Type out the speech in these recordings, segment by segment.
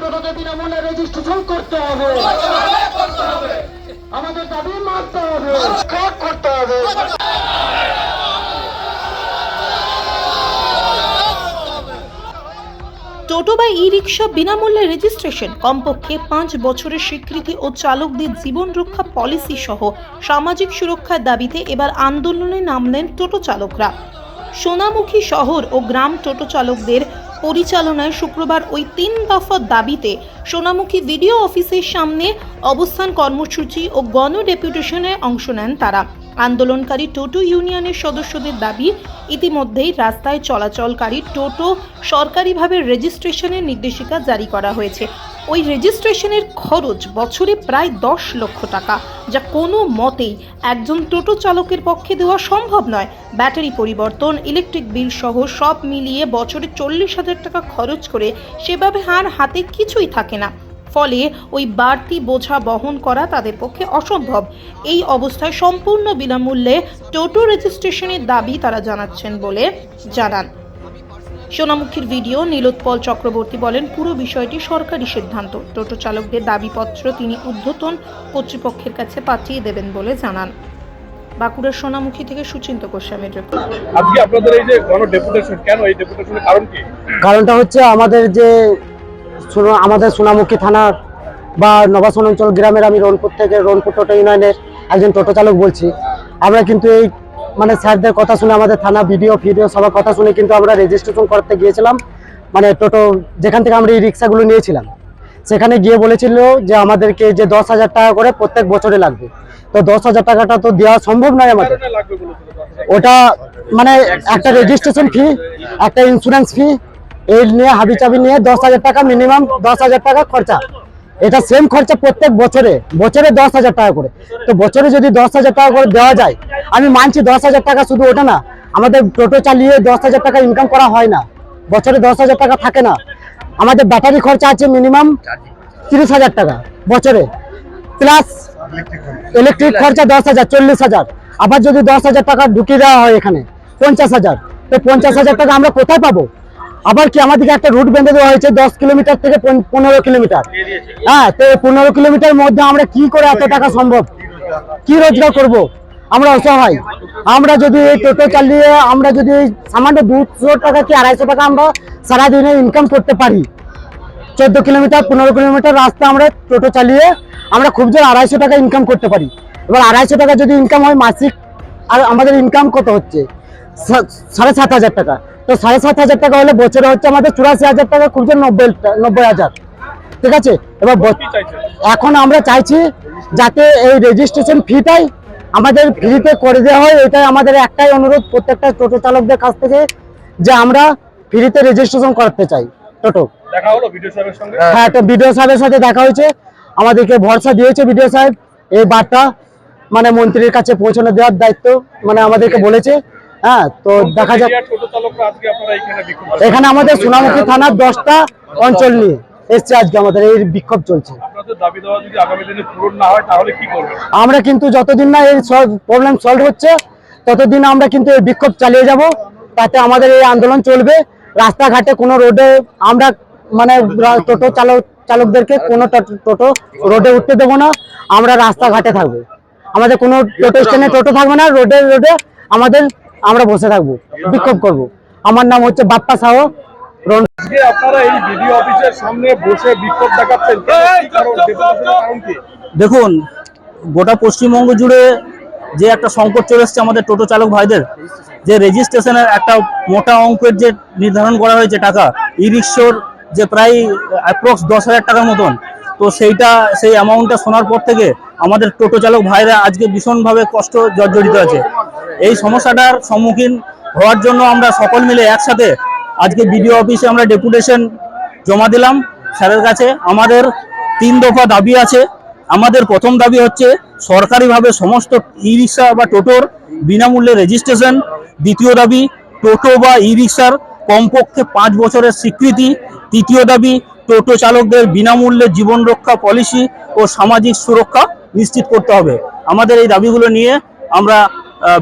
টোটোকে বিনামূল্যে রেজিস্ট্রেশন করতে হবে। আমাদের দাবি মানতে হবে। করতে হবে। টোটো বা ই রিক্সা বিনামূল্যে রেজিস্ট্রেশন কমপক্ষে পাঁচ বছরের স্বীকৃতি ও চালকদের জীবন রক্ষা পলিসি সহ সামাজিক সুরক্ষার দাবিতে এবার আন্দোলনে নামলেন টোটো চালকরা। সোনামুখী শহর ও গ্রাম টোটো চালকদের পরিচালনায় শুক্রবার ওই তিন দফা দাবিতে সোনামুখী ভিডিও অফিসের সামনে অবস্থান কর্মসূচি ও গণ ডেপুটেশনে অংশ নেন তারা। আন্দোলনকারী টোটো ইউনিয়নের সদস্যদের দাবি, ইতিমধ্যেই রাস্তায় চলাচলকারী টোটো সরকারিভাবে রেজিস্ট্রেশনের নির্দেশিকা জারি করা হয়েছে। ওই রেজিস্ট্রেশনের খরচ বছরে প্রায় দশ লক্ষ টাকা, যা কোনো মতেই একজন টোটো চালকের পক্ষে দেওয়া সম্ভব নয়। ব্যাটারি পরিবর্তন, ইলেকট্রিক বিল সহ সব মিলিয়ে বছরে চল্লিশ হাজার টাকা খরচ করে সেভাবে আর হাতে কিছুই থাকে না। ফলে ওই বাড়তি বোঝা বহন করা তাদের পক্ষে অসম্ভব। এই অবস্থায় সম্পূর্ণ বিনামূল্যে টোটো রেজিস্ট্রেশনের দাবি তারা জানাচ্ছেন বলে জানান। সোনামুখীর ভিডিও নীলোৎপল চক্রবর্তী বলেন পুরো বিষয়টি সরকারি সিদ্ধান্ত। টোটো চালকদের দাবিপত্র তিনি ঊর্ধ্বতন কর্তৃপক্ষের কাছে পাঠিয়ে দেবেন বলে জানান। বাঁকুড়ার সোনামুখী থেকে সুচিন্ত গোস্বামীর রিপোর্ট আজকে আপনাদের এই যে গণ ডেপুটেশন কেন এই ডেপুটেশনের কারণ কি? কারণটা হচ্ছে আমাদের যে সোনা- আমাদের সোনামুখী থানার বা নবাসন অঞ্চল গ্রামের আমি রনপুর থেকে রনপুর টোটো ইউনিয়নের একজন টোটো চালক বলছি। আমরা কিন্তু এই মানে স্যারদের কথা শুনে আমাদের থানা ভিডিও ফিডিও সবার কথা শুনে কিন্তু আমরা রেজিস্ট্রেশন করতে গিয়েছিলাম। মানে টোটো যেখান থেকে আমরা এই রিক্সাগুলো নিয়েছিলাম। সেখানে গিয়ে বলেছিল যে আমাদেরকে যে দশ হাজার টাকা করে প্রত্যেক বছরে লাগবে। তো দশ হাজার টাকাটা তো দেওয়া সম্ভব নয় আমাদের। ওটা মানে একটা রেজিস্ট্রেশন ফি একটা ইন্স্যুরেন্স ফি এই নিয়ে হাবি চাবি নিয়ে দশ হাজার টাকা মিনিমাম দশ হাজার টাকা খরচা। এটা সেম খরচা প্রত্যেক বছরে বছরে দশ হাজার টাকা করে। তো বছরে যদি দশ হাজার টাকা করে দেওয়া যায়, আমি মানছি দশ হাজার টাকা শুধু ওটা না, আমাদের টোটো চালিয়ে দশ হাজার টাকা ইনকাম করা হয় না। বছরে দশ হাজার টাকা থাকে না। আমাদের ব্যাটারি খরচা আছে মিনিমাম তিরিশ হাজার টাকা বছরে। প্লাস ইলেকট্রিক খরচা দশ হাজার, চল্লিশ হাজার। আবার যদি দশ হাজার টাকা ঢুকিয়ে দেওয়া হয় এখানে, পঞ্চাশ হাজার। তো পঞ্চাশ হাজার টাকা আমরা কোথায় পাবো? আবার কি আমাদেরকে একটা রুট বেঁধে দেওয়া হয়েছে, দশ কিলোমিটার থেকে পনেরো কিলোমিটার। হ্যাঁ তো পনেরো কিলোমিটার মধ্যে আমরা কি করে এত টাকা সম্ভব? কি রোজগার করব? আমরা অসহায়। আমরা যদি এই টোটো চালিয়ে, আমরা যদি সামান্য দুশো টাকা কি আড়াইশো টাকা আমরা সারাদিনে ইনকাম করতে পারি? চোদ্দ কিলোমিটার, পনেরো কিলোমিটার রাস্তা আমরা টোটো চালিয়ে আমরা খুব জোর আড়াইশো টাকা ইনকাম করতে পারি। এবার আড়াইশো টাকা যদি ইনকাম হয় মাসিক, আর আমাদের ইনকাম কত হচ্ছে? সাড়ে সাত হাজার টাকা। তো সাড়ে সাত হাজার টাকা হলে বছরে হচ্ছে আমাদের চুরাশি হাজার টাকা জোর নব্বই নব্বই হাজার। ঠিক আছে? এবার এখন আমরা চাইছি যাতে এই রেজিস্ট্রেশন ফিটাই আমাদের ফ্রিতে করে দেওয়া হয়। এটাই আমাদের একটাই অনুরোধ প্রত্যেকটা টোটো চালকদের কাছ থেকে যে আমরা ফ্রিতে রেজিস্ট্রেশন করতে চাই। টোটো। হ্যাঁ একটা বিডিও সাহেবের সাথে দেখা হয়েছে। আমাদেরকে ভরসা দিয়েছে বিডিও সাহেব। এই বার্তা মানে মন্ত্রীর কাছে পৌঁছানো দেওয়ার দায়িত্ব মানে আমাদেরকে বলেছে। হ্যাঁ তো দেখা যাক। এখানে আমাদের সোনামুখী থানার দশটা অঞ্চল নিয়ে এসছে আজকে আমাদের এই বিক্ষোভ চলছে। আপনাদের দাবি দেওয়া যদি আগামী দিনে পূরণ না হয় তাহলে কি করবেন? আমরা কিন্তু যতদিন না এই প্রবলেম সলভ হচ্ছে ততদিন আমরা কিন্তু এই বিক্ষোভ চালিয়ে যাব। তাতে আমাদের এই আন্দোলন চলবে। রাস্তাঘাটে কোনো রোডে আমরা মানে টোটো চালক চালকদেরকে কোনো টো- টোটো রোডে উঠতে দেবো না। আমরা রাস্তাঘাটে থাকব। আমাদের কোনো টোটো স্ট্যান্ডে টোটো থাকবে না রোডে রোডে আমাদের আমরা বসে থাকব বিক্ষোভ করব। আমার নাম হচ্ছে বাপ্পা সাহ। আপনারা এই ভিডিও অফিসের সামনে বসে বিক্ষোভ দেখাচ্ছেন। কেন? কি কারণ ডেপুটেশনের কারণ কি? দেখুন গোটা পশ্চিমবঙ্গ জুড়ে যে একটা সংকট চলে এসছে আমাদের টোটো চালক ভাইদের যে রেজিস্ট্রেশনের একটা মোটা অঙ্কের যে নির্ধারণ করা হয়েছে টাকা ই রিক্সোর যে প্রায় অ্যাপ্রক্স দশ হাজার টাকার মতন তো সেইটা, সেই অ্যামাউন্টটা শোনার পর থেকে আমাদের টোটো চালক ভাইরা আজকে ভীষণভাবে কষ্ট জর্জরিত আছে। এই সমস্যাটার সম্মুখীন হওয়ার জন্য আমরা সকল মিলে একসাথে আজকে বিডিও অফিসে আমরা ডেপুটেশন জমা দিলাম স্যারের কাছে। আমাদের তিন দফা দাবি আছে। আমাদের প্রথম দাবি হচ্ছে সরকারিভাবে সমস্ত ই রিক্সা বা টোটোর বিনামূল্যে রেজিস্ট্রেশন। দ্বিতীয় দাবি, টোটো বা ই রিক্সার কমপক্ষে পাঁচ বছরের স্বীকৃতি। তৃতীয় দাবি টোটো চালকদের বিনামূল্যে জীবন রক্ষা পলিসি ও সামাজিক সুরক্ষা নিশ্চিত করতে হবে। আমাদের এই দাবিগুলো নিয়ে আমরা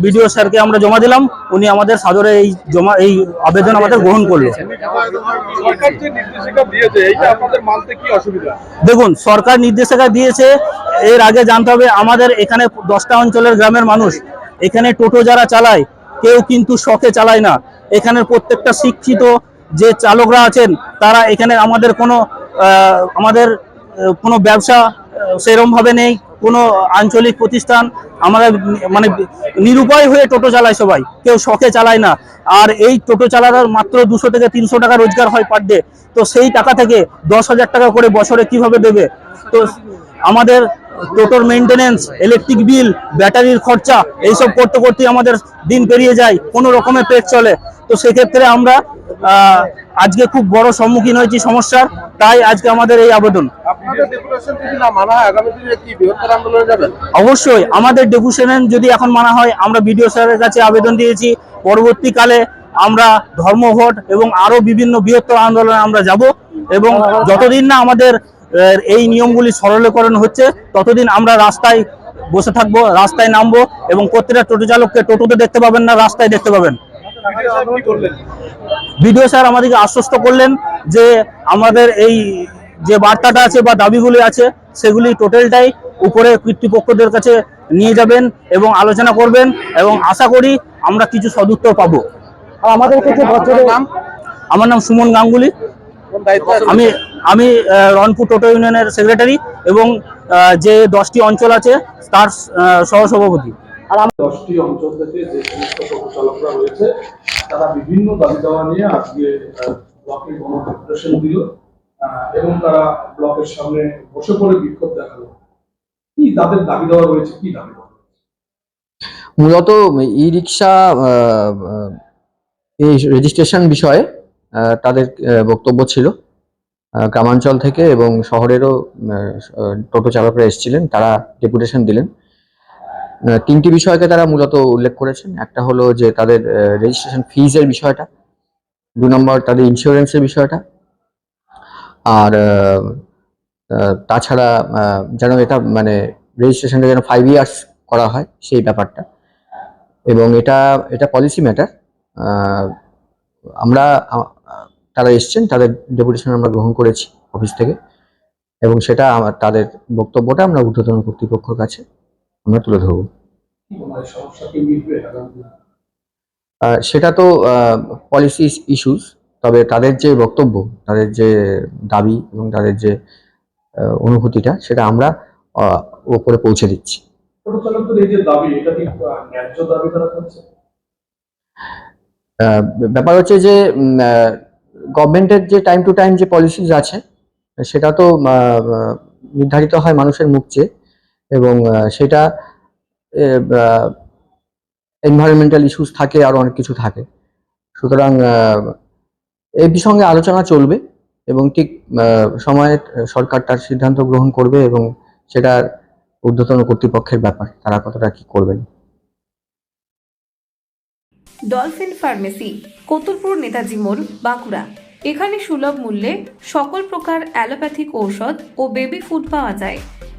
বিডিও স্যারকে আমরা জমা দিলাম। উনি আমাদের সাদরে এই জমা, এই আবেদন আমাদের গ্রহণ করল। দেখুন, সরকার নির্দেশিকা দিয়েছে, এর আগে জানতে হবে, আমাদের এখানে দশটা অঞ্চলের গ্রামের মানুষ, এখানে টোটো যারা চালায়, কেউ কিন্তু শখে চালায় না। এখানের প্রত্যেকটা শিক্ষিত যে চালকরা আছেন, তারা এখানে আমাদের কোনো আমাদের কোনো ব্যবসা সেরম ভাবে নেই, কোনো আঞ্চলিক প্রতিষ্ঠান, আমরা মানে নিরুপায় হয়ে টোটো চালায় সবাই, কেউ শখে চালায় না। আর এই টোটো চালানোর মাত্র দুশো থেকে তিনশো টাকা রোজগার হয় পার ডে তো সেই টাকা থেকে দশ হাজার টাকা করে বছরে কীভাবে দেবে? তো আমাদের টোটোর মেনটেনেন্স ইলেকট্রিক বিল ব্যাটারির খরচা, এইসব করতে করতে আমাদের দিন পেরিয়ে যায়, কোনো রকমের পেট চলে। তো সেক্ষেত্রে আমরা আজকে খুব বড় সম্মুখীন হয়েছি সমস্যার তাই আজকে আমাদের এই আবেদন। অবশ্যই আমাদের ডেপুটেশন যদি এখন মানা হয় আমরা বিডিও স্যারের কাছে আবেদন দিয়েছি পরবর্তীকালে আমরা ধর্মঘট এবং আরও বিভিন্ন বৃহত্তর আন্দোলনে আমরা যাব এবং যতদিন না আমাদের এই নিয়মগুলি সরলীকরণ হচ্ছে ততদিন আমরা রাস্তায় বসে থাকব রাস্তায় নামবো এবং প্রত্যেকটা টোটো চালককে টোটোতে দেখতে পাবেন না রাস্তায় দেখতে পাবেন। বিডিও স্যার আমাদেরকে আশ্বস্ত করলেন যে আমাদের এই যে বার্তাটা আছে বা দাবিগুলি আছে সেগুলি টোটালটাই উপরে কর্তৃপক্ষদের কাছে নিয়ে যাবেন এবং আলোচনা করবেন এবং আশা করি আমরা কিছু সদুত্তর পাবো। আমাদের কিছু নাম? আমার নাম সুমন গাঙ্গুলি। আমি আমি রনপুর টোটো ইউনিয়নের সেক্রেটারি এবং যে দশটি অঞ্চল আছে তার আহ, দশটি অঞ্চল থেকে যে সমস্ত চালকরা রয়েছে তারা বিভিন্ন দাবি দাওয়া নিয়ে আজকে ব্লকে গণডেপুটেশন দিল এবং তারা ব্লকের সামনে বসে পড়ে বিক্ষোভ দেখাল। কি তাদের দাবি দেওয়া রয়েছে? কি দাবি দেওয়া মূলত ই রিক্সা এই রেজিস্ট্রেশন বিষয়ে আহ, তাদের বক্তব্য ছিল। গ্রামাঞ্চল থেকে এবং শহরেরও টোটো চালকরা এসেছিলেন তারা ডেপুটেশন দিলেন। তিনটি বিষয়কে তারা মূলত উল্লেখ করেছেন। একটা হলো যে তাদের রেজিস্ট্রেশন ফিজের বিষয়টা, দু নম্বর তাদের ইন্স্যুরেন্সের বিষয়টা, আর তাছাড়া যেন এটা মানে রেজিস্ট্রেশনটা যেন ফাইভ ইয়ার্স করা হয়, সেই ব্যাপারটা। এবং এটা এটা পলিসি ম্যাটার আমরা তারা এসছেন, তাদের ডেপুটেশন আমরা গ্রহণ করেছি অফিস থেকে, এবং সেটা আমার, তাদের বক্তব্যটা আমরা ঊর্ধ্বতন কর্তৃপক্ষের কাছে আমরা তুলে ধরবো। সেটা তো পলিসি ইস্যুস তবে তাদের যে বক্তব্য, তাদের যে দাবি এবং তাদের যে অনুভূতিটা, সেটা আমরা ওপরে পৌঁছে দিচ্ছি। ব্যাপার হচ্ছে যে গভর্নমেন্টের যে টাইম টু টাইম যে পলিসিস আছে, সেটা তো নির্ধারিত হয় মানুষের মুখ চেয়ে। এবং সেটা এনভায়রনমেন্টাল ইস্যুস থাকে, আরও অনেক কিছু থাকে। সুতরাং এই সঙ্গে আলোচনা চলবে এবং ঠিক সময়ে সরকার তার সিদ্ধান্ত গ্রহণ করবে এবং সেটা ঊর্ধ্বতন কর্তৃপক্ষের ব্যাপার, তারা কতটা কি করবেন। ডলফিন ফার্মেসি, কতুলপুর নেতাজি মোড়, বাঁকুড়া। এখানে সুলভ মূল্যে সকল প্রকার অ্যালোপ্যাথিক ঔষধ ও বেবি ফুড পাওয়া যায়।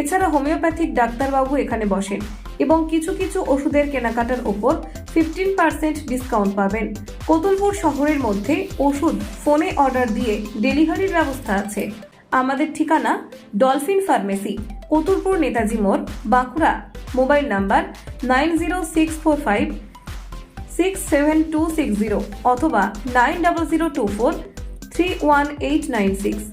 এছাড়া হোমিওপ্যাথিক ডাক্তারবাবু এখানে বসেন এবং কিছু কিছু ওষুধের কেনাকাটার ওপর ফিফটিন পার্সেন্ট ডিসকাউন্ট পাবেন। কতুলপুর শহরের মধ্যে ওষুধ ফোনে অর্ডার দিয়ে ডেলিভারির ব্যবস্থা আছে। আমাদের ঠিকানা ডলফিন ফার্মেসি, কতুলপুর নেতাজি মোড়, Bankura. Mobile number nine zero six four five six seven two six zero অথবা nine double zero two four three one eight nine six.